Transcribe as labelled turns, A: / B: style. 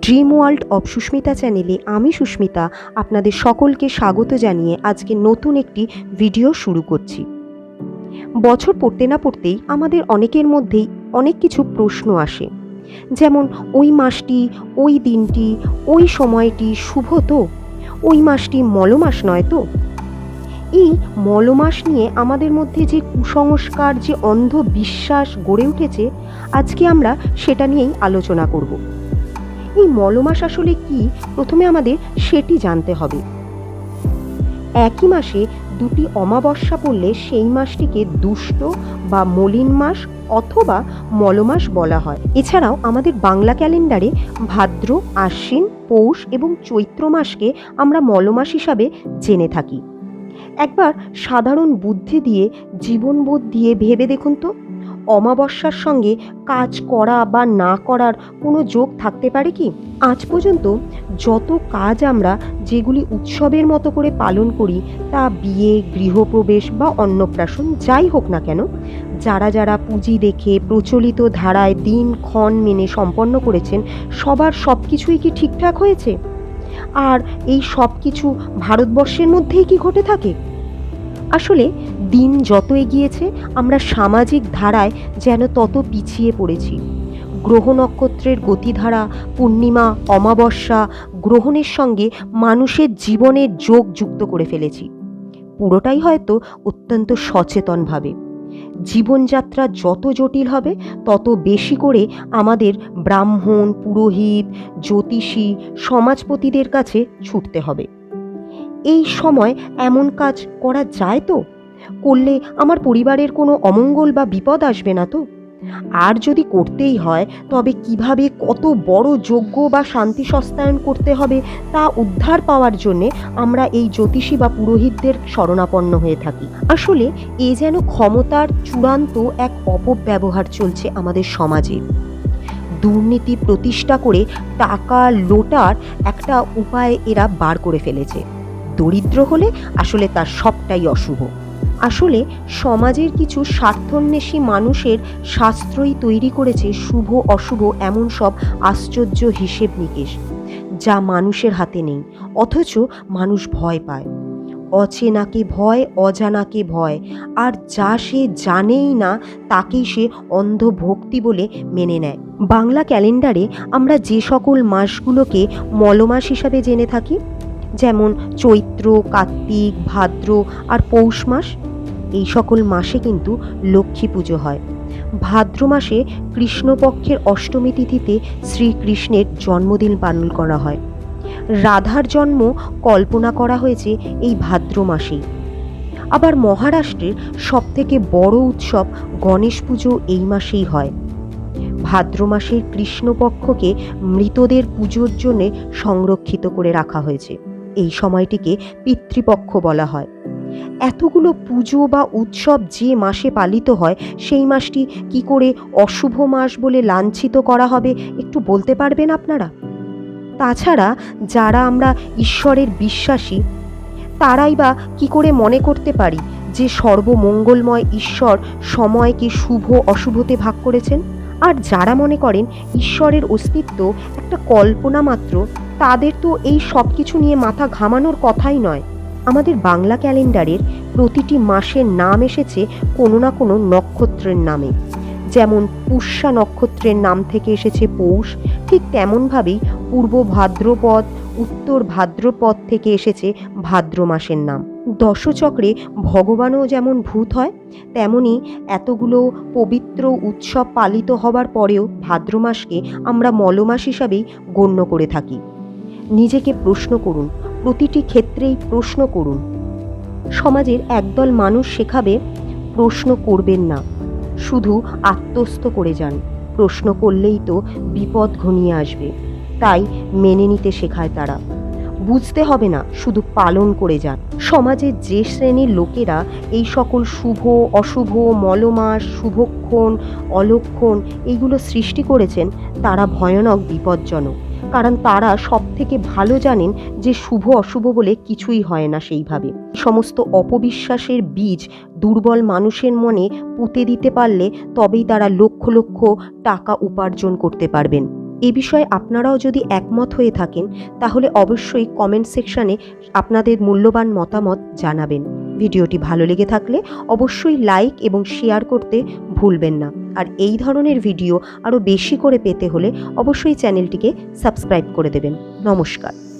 A: Dream world of Susmita চ্যানেলে আমি সুস্মিতা আপনাদের সকলকে স্বাগত জানিয়ে আজকে নতুন একটি ভিডিও শুরু করছি। বছর পড়তে না পড়তেই আমাদের অনেকের মধ্যেই অনেক কিছু প্রশ্ন আসে। যেমন, ওই মাসটি, ওই দিনটি, ওই সময়টি শুভ তো? ওই মাসটি মলমাস নয় তো? এই মলমাস নিয়ে আমাদের মধ্যে যে কুসংস্কার, যে অন্ধ বিশ্বাস গড়ে উঠেছে, আজকে আমরা সেটা নিয়েই আলোচনা করব। এই মলমাস আসলে কি? প্রথমে আমাদের সেটি জানতে হবে। একই মাসে দুটি অমাবস্যা পড়লে সেই মাসটিকে দুষ্ট বা মলিন মাস অথবা মলমাস বলা হয়। এছাড়াও আমাদের বাংলা ক্যালেন্ডারে ভাদ্র, আশ্বিন, পৌষ এবং চৈত্র মাসকে আমরা মলমাস হিসাবে জেনে থাকি। একবার সাধারণ বুদ্ধি দিয়ে, জীবনবোধ দিয়ে ভেবে দেখুন তো। অমাবস্যার সঙ্গে কাজ করা বা না করার কোনো যোগ থাকতে পারে কি? আজ পর্যন্ত যত কাজ আমরা যেগুলি উৎসবের মতো করে পালন করি, তা বিয়ে, গৃহপ্রবেশ বা অন্নপ্রাশন যাই হোক না কেন, যারা যারা পুঁজি দেখে প্রচলিত ধারায় দিন ক্ষণ মেনে সম্পন্ন করেছেন, সবার সব কিছুই কি ঠিকঠাক হয়েছে? আর এই সব কিছু ভারতবর্ষের মধ্যেই কি ঘটে থাকে? আসলে দিন যত এগিয়েছে, আমরা সামাজিক ধারায় যেন তত পিছিয়ে পড়েছি। গ্রহ নক্ষত্রের গতিধারা, পূর্ণিমা, অমাবস্যা গ্রহণের সঙ্গে মানুষের জীবনের যোগ যুক্ত করে ফেলেছি। পুরোটাই হয়তো অত্যন্ত সচেতনভাবে। জীবনযাত্রা যত জটিল হবে, তত বেশি করে আমাদের ব্রাহ্মণ, পুরোহিত, জ্যোতিষী, সমাজপতিদের কাছে ছুটতে হবে। এই সময় এমন কাজ করা যায় তো? করলে আমার পরিবারের কোনো অমঙ্গল বা বিপদ আসবে না তো? আর যদি করতেই হয়, তবে কীভাবে কত বড় যজ্ঞ বা শান্তি সস্তায়ন করতে হবে তা উদ্ধার পাওয়ার জন্যে আমরা এই জ্যোতিষী বা পুরোহিতদের শরণাপন্ন হয়ে থাকি। আসলে এ যেন ক্ষমতার চূড়ান্ত এক অপব্যবহার চলছে আমাদের সমাজে। দুর্নীতি প্রতিষ্ঠা করে টাকা লোটার একটা উপায় এরা বার করে ফেলেছে। দরিদ্র হলে আসলে তার সবটাই অশুভ। আসলে সমাজের কিছু স্বার্থন্বেষী মানুষের শাস্ত্রই তৈরি করেছে শুভ, অশুভ এমন সব আশ্চর্য হিসেব নিকেশ, যা মানুষের হাতে নেই, অথচ মানুষ ভয় পায়। অচেনাকে ভয়, অজানাকে ভয়, আর যা সে জানেই না, তাকেই সে অন্ধ ভক্তি বলে মেনে নেয়। বাংলা ক্যালেন্ডারে আমরা যে সকল মাসগুলোকে মলমাস হিসাবে জেনে থাকি যেমন চৈত্র, কার্তিক, ভাদ্র আর পৌষ মাস, এই সকল মাসে কিন্তু লক্ষ্মী পুজো হয়। ভাদ্র মাসে কৃষ্ণপক্ষের অষ্টমী তিথিতে শ্রীকৃষ্ণের জন্মদিন পালন করা হয়। রাধার জন্ম কল্পনা করা হয়েছে এই ভাদ্র মাসেই। আবার মহারাষ্ট্রের সবথেকে বড় উৎসব গণেশ পুজো এই মাসেই হয়। ভাদ্র মাসের কৃষ্ণপক্ষকে মৃতদের পুজোর জন্যে সংরক্ষিত করে রাখা হয়েছে। এই সময়টিকে পিতৃপক্ষ বলা হয়। এতগুলো পুজো বা উৎসব যে মাসে পালিত হয়, সেই মাসটি কি করে অশুভ মাস বলে লাঞ্ছিত করা হবে একটু বলতে পারবেন আপনারা? তাছাড়া যারা আমরা ঈশ্বরের বিশ্বাসী, তারাই বা কি করে মনে করতে পারি যে সর্বমঙ্গলময় ঈশ্বর সময়কে শুভ অশুভতে ভাগ করেছেন? আর যারা মনে করেন ঈশ্বরের অস্তিত্ব একটা কল্পনা মাত্র, তাদের তো এই সব কিছু নিয়ে মাথা ঘামানোর কথাই নয়। আমাদের বাংলা ক্যালেন্ডারের প্রতিটি মাসের নাম এসেছে কোনো না কোনো নক্ষত্রের নামে। যেমন পুষ্যা নক্ষত্রের নাম থেকে এসেছে পৌষ, ঠিক তেমনভাবেই পূর্ব ভাদ্রপদ, উত্তর ভাদ্রপদ থেকে এসেছে ভাদ্র মাসের নাম। দশচক্রে ভগবানও যেমন ভূত হয়, তেমনি এতগুলো পবিত্র উৎসব পালিত হবার পরেও ভাদ্র মাসকে আমরা মলমাস হিসাবেই গণ্য করে থাকি। নিজেকে প্রশ্ন করুন, প্রতিটি ক্ষেত্রেই প্রশ্ন করুন। সমাজের একদল মানুষ শেখাবে, প্রশ্ন করবেন না, শুধু আত্মস্থ করে যান। প্রশ্ন করলেই তো বিপদ ঘনিয়ে আসবে, তাই মেনে নিতে শেখায় তারা। বুঝতে হবে না, শুধু পালন করে যান। সমাজের যে শ্রেণির লোকেরা এই সকল শুভ, অশুভ মলমাস শুভক্ষণ, অলক্ষণ এইগুলো সৃষ্টি করেছেন, তারা ভয়ানক বিপজ্জনক। কারণ তারা সব থেকে ভালো জানেন যে শুভ, অশুভ বলে কিছুই হয় না সেইভাবে। সমস্ত অপবিশ্বাসের বীজ দুর্বল মানুষের মনে পুঁতে দিতে পারলে তবেই তারা লক্ষ লক্ষ টাকা উপার্জন করতে পারবেন। এ বিষয়ে আপনারাও যদি একমত হয়ে থাকেন, তাহলে অবশ্যই কমেন্ট সেকশানে আপনাদের মূল্যবান মতামত জানাবেন। ভিডিওটি ভালো লেগে থাকলে অবশ্যই লাইক এবং শেয়ার করতে ভুলবেন না। আর এই ধরনের ভিডিও আরও বেশি করে পেতে হলে অবশ্যই চ্যানেলটিকে সাবস্ক্রাইব করে দেবেন। নমস্কার।